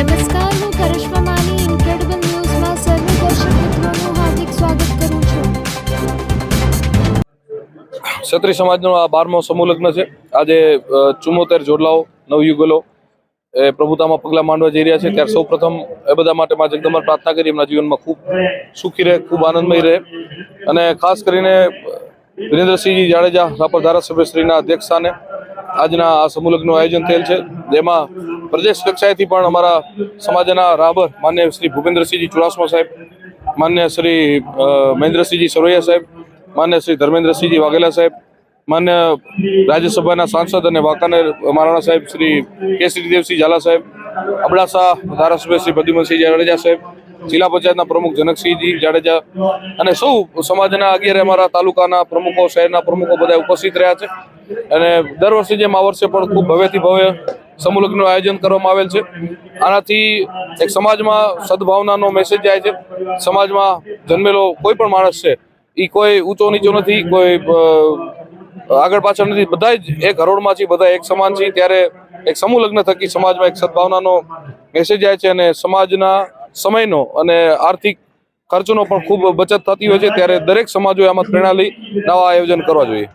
નમસ્કાર હું કરિશ્મા માની ઇન્ક્રેડિબલ ન્યૂઝમાં સર્વ દર્શક મિત્રોનું હાર્દિક સ્વાગત કરું છું. ક્ષત્રિય સમાજનો આ બારમો સમૂહ લગ્ન છે. આજે ચુમ્મોતેર જોડલાઓ, નવયુગલો, એ પ્રભુતામાં પગલાં માંડવા જઈ રહ્યા છે. ત્યારે સૌ પ્રથમ એ બધા માટે મા જગદંબર પ્રાર્થના કરી એમના જીવનમાં ખૂબ સુખી રહે, ખૂબ આનંદમય રહે. અને ખાસ કરીને, વિરેન્દ્રસિંહજી જાડેજા, રાપર ધારાસભ્યશ્રીના અધ્યક્ષ સ્થાને આજના આ સમૂહ લગ્નનું આયોજન થયેલ છે. જેમાં પ્રદેશ કક્ષાએથી પણ અમારા સમાજના રાબર માન્ય શ્રી ભૂપેન્દ્રસિંહજી ચુડાસમા સાહેબ, માન્ય શ્રી મહેન્દ્રસિંહજી સરોયા સાહેબ, માન્ય શ્રી ધર્મેન્દ્રસિંહજી વાઘેલા સાહેબ, માન્ય રાજ્યસભાના સાંસદ અને વાંકાનેર મહારાણા સાહેબ શ્રી કે શ્રીદેવસિંહ ઝાલા સાહેબ, અબડાસા ધારાસભ્ય શ્રી પ્રદ્યુમનસિંહ જાડેજા સાહેબ, જિલ્લા પંચાયતના પ્રમુખ જનકસિંહજી જાડેજા અને સૌ સમાજના અગિયારે અમારા તાલુકાના પ્રમુખો, શહેરના પ્રમુખો બધા ઉપસ્થિત રહ્યા છે. અને દર વર્ષે જેમ આ વર્ષે પણ ખૂબ ભવ્યથી ભવ્ય સમૂહ લગ્નનું આયોજન કરવામાં આવેલ છે. આનાથી એક સમાજમાં સદભાવનાનો મેસેજ જાય છે. સમાજમાં જન્મેલો કોઈ પણ માણસ છે એ કોઈ ઊંચો નીચો નથી, કોઈ આગળ પાછળ નથી. બધા જ એક હરોળમાં છે બધા એક સમાન છે. ત્યારે એક સમૂહ લગ્ન થકી સમાજમાં એક સદભાવનાનો મેસેજ જાય છે અને સમાજના સમયનો અને આર્થિક ખર્ચનો પણ ખૂબ બચત થતી હોય છે. ત્યારે દરેક સમાજોએ આમાં પ્રેરણા લઈ નવા આયોજન કરવા જોઈએ.